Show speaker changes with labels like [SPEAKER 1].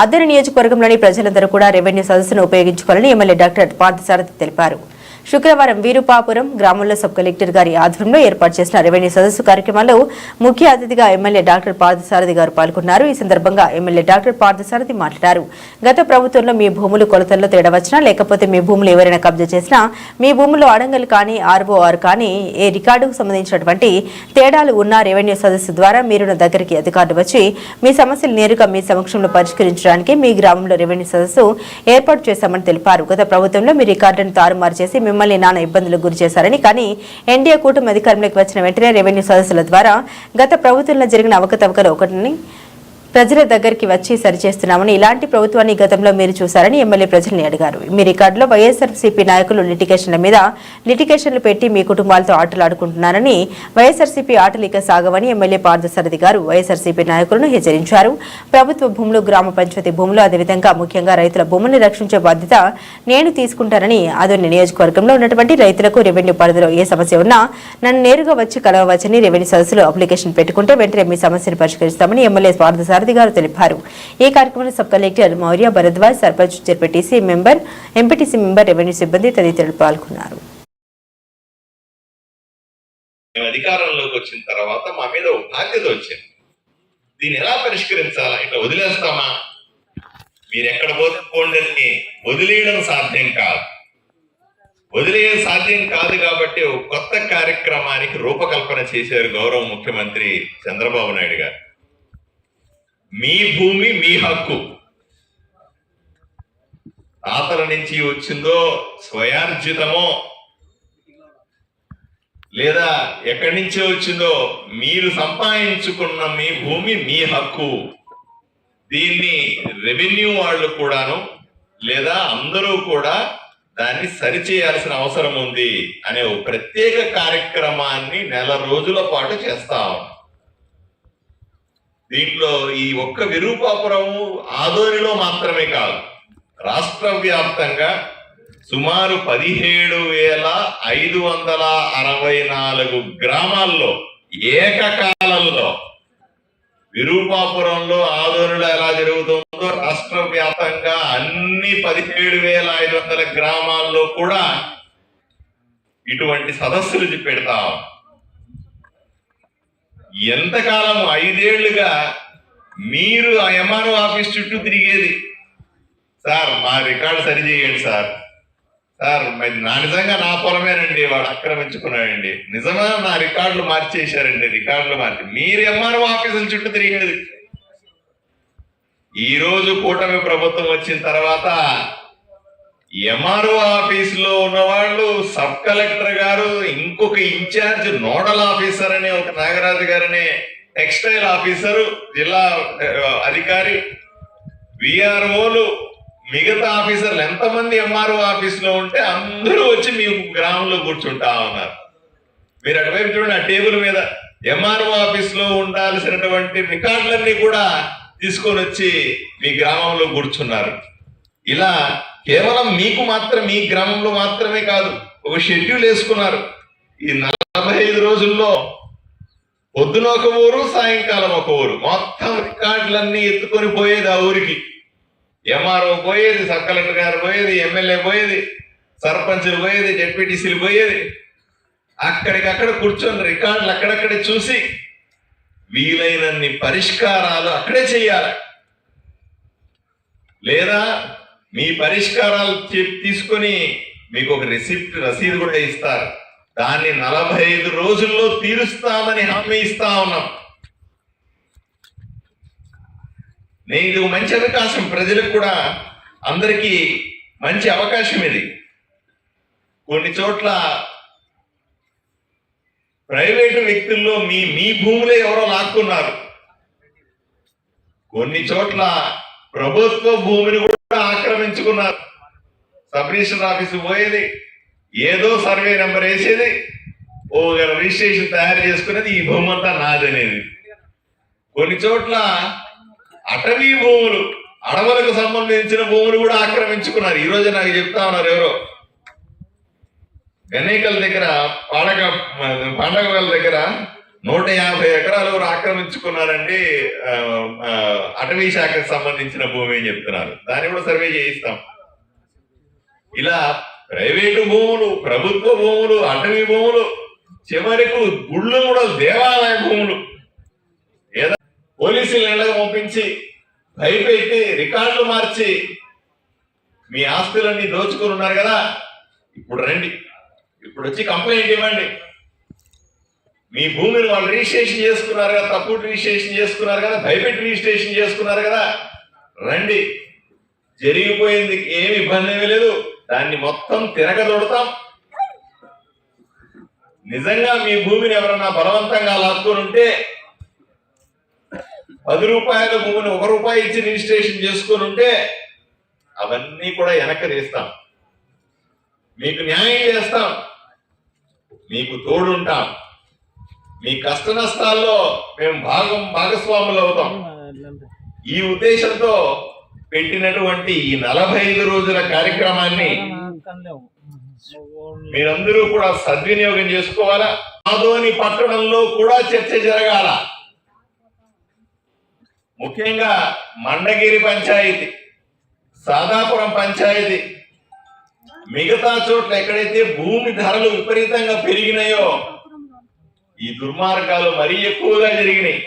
[SPEAKER 1] అద్దరి నియోజకవర్గంలోని ప్రజలందరూ కూడా రెవెన్యూ సదస్సును ఉపయోగించుకోవాలని ఎమ్మెల్యే డాక్టర్ పార్థసారథి తెలిపారు. శుక్రవారం వీరుపాపురం గ్రామంలో సబ్ కలెక్టర్ గారి ఆధ్వర్యంలో ఏర్పాటు చేసిన రెవెన్యూ సదస్సు కార్యక్రమంలో ముఖ్య అతిథిగా ఎమ్మెల్యే డాక్టర్ పార్థసారథి గారు పాల్గొన్నారు. ఈ సందర్భంగా ఎమ్మెల్యే డాక్టర్ పార్థసారథి మాట్లాడారు. గత ప్రభుత్వంలో మీ భూములు కొలతల్లో తేడా వచ్చినా లేకపోతే మీ భూములు ఎవరైనా కబ్జా చేసినా మీ భూములు అడంగలు కానీ ఆర్ఓఆర్ కానీ ఏ రికార్డుకు సంబంధించినటువంటి తేడాలు ఉన్న రెవెన్యూ సదస్సు ద్వారా మీరు నా దగ్గరికి అధికారులు వచ్చి మీ సమస్యలు నేరుగా మీ సమక్షంలో పరిష్కరించడానికి మీ గ్రామంలో రెవెన్యూ సదస్సు ఏర్పాటు చేశామని తెలిపారు. గత ప్రభుత్వంలో మీ రికార్డును తారుమారు చేసి మిమ్మల్ని నానా ఇబ్బందులకు గురి చేశారని కానీ ఎన్డీఏ కూటమి అధికారంలోకి వచ్చిన వెంటనే రెవెన్యూ సదస్సుల ద్వారా గత ప్రభుత్వంలో జరిగిన అవకతవకలు ఒకటిని ప్రజల దగ్గరికి వచ్చి సరిచేస్తున్నామని ఇలాంటి ప్రభుత్వాన్ని గతంలో మీరు చూశారని ఎమ్మెల్యే ప్రజల్ని అడిగారు. మీ రికార్డులో వైఎస్ఆర్సీపీ నాయకులు లిటిగేషన్ల మీద లిటిగేషన్లు పెట్టి మీ కుటుంబాలతో ఆటలాడుకుంటున్నారని వైఎస్ఆర్సీపీ ఆటలు ఇక సాగవని ఎమ్మెల్యే పార్థసారథి గారు వైఎస్ఆర్సీపీ నాయకులను హెచ్చరించారు. ప్రభుత్వ భూములు గ్రామ పంచాయతీ భూములు అదేవిధంగా ముఖ్యంగా రైతుల భూముల్ని రక్షించే బాధ్యత నేను తీసుకుంటానని అదొని నియోజకవర్గంలో ఉన్నటువంటి రైతులకు రెవెన్యూ పరిధిలో ఏ సమస్య ఉన్నా నన్ను నేరుగా వచ్చి కలవవచ్చని రెవెన్యూ సదస్సులో అప్లికేషన్ పెట్టుకుంటే వెంటనే మీ సమస్యను పరిష్కరిస్తామని ఎమ్మెల్యే పార్థసారథి గారు తెలిపారు. ఈ కార్యక్రమంలో sub collector Mourya Bharadwaj sarpanch ZPTC member MPTC member revenue సిబ్బంది తదితరులు పాల్గొన్నారు.
[SPEAKER 2] మేము అధికారంలోకి వచ్చిన తర్వాత మా మీద ఒక బాధ్యత వచ్చింది. దీన్ని ఎలా పరిష్కరించాలా? ఇట్లా వదిలేస్తామా? మీరు ఎక్కడ పోతే వదిలేయడం సాధ్యం కాదు. వదిలేయడం సాధ్యం కాదు కాబట్టి ఒక కొత్త కార్యక్రమానికి రూపకల్పన చేశారు గౌరవ ముఖ్యమంత్రి చంద్రబాబు నాయుడు గారు. మీ భూమి మీ హక్కు. తాతల నుంచి వచ్చిందో స్వయార్జితమో లేదా ఎక్కడి నుంచి వచ్చిందో మీరు సంపాదించుకున్న మీ భూమి మీ హక్కు. దీన్ని రెవెన్యూ వాళ్ళు కూడాను లేదా అందరూ కూడా దాన్ని సరిచేయాల్సిన అవసరం ఉంది అనే ఒక ప్రత్యేక కార్యక్రమాన్ని నెల రోజుల పాటు చేస్తాం దీంట్లో ఈ ఒక్క విరూపాపురము ఆదోనిలో మాత్రమే కాదు. రాష్ట్ర వ్యాప్తంగా సుమారు పదిహేడు వేల ఐదు వందల అరవై నాలుగు గ్రామాల్లో ఏకకాలంలో విరూపాపురంలో ఆదోనులో ఎలా జరుగుతుందో రాష్ట్ర వ్యాప్తంగా అన్ని పదిహేడు వేల ఐదు వందల గ్రామాల్లో కూడా ఇటువంటి సదస్సులు పెడతాం ఎంతకాలం ఐదేళ్ళుగా మీరు ఆ ఎంఆర్ఓ ఆఫీస్ చుట్టూ తిరిగేది. సార్ మా రికార్డు సరిచేయండి సార్. సార్ మరి నా నిజంగా నా పొలమేనండి వాడు ఆక్రమించుకున్నాడండి నిజమా నా రికార్డులు మార్చేశారండి రికార్డులు మార్చి. మీరు ఎంఆర్ఓ ఆఫీసుల చుట్టూ తిరిగేది. ఈ రోజు కూటమి ప్రభుత్వం వచ్చిన తర్వాత ఎంఆర్ఓ ఆఫీసులో ఉన్న వాళ్ళు సబ్ కలెక్టర్ గారు ఇంకొక ఇన్ఛార్జ్ నోడల్ ఆఫీసర్ అనే ఒక నాగరాజు గారనే టెక్స్టైల్ ఆఫీసరు జిల్లా అధికారి విఆర్ఓలు మిగతా ఆఫీసర్లు ఎంతమంది ఎంఆర్ఓ ఆఫీస్లో ఉంటే అందరూ వచ్చి మీ గ్రామంలో కూర్చుంటా ఉన్నారు. మీరు అటువైపు చూడండి ఆ టేబుల్ మీద ఎంఆర్ఓ ఆఫీస్లో ఉండాల్సినటువంటి రికార్డులన్నీ కూడా తీసుకొని వచ్చి మీ గ్రామంలో కూర్చున్నారు. ఇలా కేవలం మీకు మాత్రం మీ గ్రామంలో మాత్రమే కాదు ఒక షెడ్యూల్ వేసుకున్నారు. ఈ నలభై ఐదు రోజుల్లో పొద్దున ఒక ఊరు సాయంకాలం ఒక ఊరు. మొత్తం రికార్డులన్నీ ఎత్తుకొని పోయేది ఆ ఊరికి. ఎంఆర్ఓ పోయేది సబ్ కలెక్టర్ గారు పోయేది ఎమ్మెల్యే పోయేది సర్పంచులు పోయేది జెడ్పీటీసీలు పోయేది. అక్కడికక్కడ కూర్చొని రికార్డులు అక్కడక్కడే చూసి వీలైనన్ని పరిష్కారాలు అక్కడే చేయాలి. లేదా మీ పరిష్కారాలు చెప్- తీసుకొని మీకు ఒక రిసిప్ట్ రసీదు కూడా ఇస్తారు. దాన్ని నలభై ఐదు రోజుల్లో తీరుస్తామని హామీ ఇస్తా ఉన్నాం. నేను ఇది మంచి అవకాశం. ప్రజలకు కూడా అందరికీ మంచి అవకాశం ఇది. కొన్ని చోట్ల ప్రైవేటు వ్యక్తుల్లో మీ మీ భూములే ఎవరో లాక్కున్నారు. కొన్ని చోట్ల ప్రభుత్వ భూమిని కూడా ఆక్రమించుకున్నారు సబ్ రిజిస్టర్ ఆఫీసు పోయేది. ఏదో సర్వే నెంబర్ వేసేది. ఓ రిజిస్ట్రేషన్ తయారు చేసుకునేది ఈ భూమి అంతా నాదనేది. కొన్ని చోట్ల అటవీ భూములు అడవులకు సంబంధించిన భూములు కూడా ఆక్రమించుకున్నారు. ఈ రోజు నాకు చెప్తా ఉన్నారు ఎవరో. ఎన్నికల దగ్గర పాడక పండగల దగ్గర నూట యాభై ఎకరాలు ఆక్రమించుకున్నారండి అటవీ శాఖకు సంబంధించిన భూమి అని చెప్తున్నారు. దాన్ని కూడా సర్వే చేయిస్తాం. ఇలా ప్రైవేటు భూములు ప్రభుత్వ భూములు అటవీ భూములు చివరికి గుళ్ళు కూడా దేవాలయ భూములు. ఏదో పోలీసులు ఇళ్ళకి పంపించి భయపెట్టి రికార్డులు మార్చి మీ ఆస్తులన్నీ దోచుకుని ఉన్నారు కదా. ఇప్పుడు రండి. ఇప్పుడు వచ్చి కంప్లైంట్ ఇవ్వండి. మీ భూమిని వాళ్ళు రిజిస్ట్రేషన్ చేసుకున్నారు కదా తప్పుడు రిజిస్ట్రేషన్ చేసుకున్నారు కదా భయపెట్టి రిజిస్ట్రేషన్ చేసుకున్నారు కదా. రండి. జరిగిపోయింది ఏమి ఇబ్బంది ఏమీ లేదు. దాన్ని మొత్తం తిరగదొడతాం. నిజంగా మీ భూమిని ఎవరన్నా బలవంతంగా లాక్కొని ఉంటే పది రూపాయల భూమిని ఒక రూపాయి ఇచ్చి రిజిస్ట్రేషన్ చేసుకొని ఉంటే అవన్నీ కూడా వెనక్కి తీస్తాం. మీకు న్యాయం చేస్తాం. మీకు తోడుంటాం. మీ కష్ట నష్టాల్లో మేము భాగం భాగస్వాములు అవుతాం. ఈ ఉద్దేశంతో పెట్టినటువంటి ఈ నలభై ఐదు రోజుల కార్యక్రమాన్ని మీరందరూ కూడా సద్వినియోగం చేసుకోవాలా? ఆదోని పట్టణంలో కూడా చర్చ జరగాల. ముఖ్యంగా మండగిరి పంచాయతీ సాదాపురం పంచాయతీ మిగతా చోట్ల ఎక్కడైతే భూమి ధరలు విపరీతంగా పెరిగినాయో ఈ దుర్మార్గాలు మరీ ఎక్కువగా జరిగినాయి.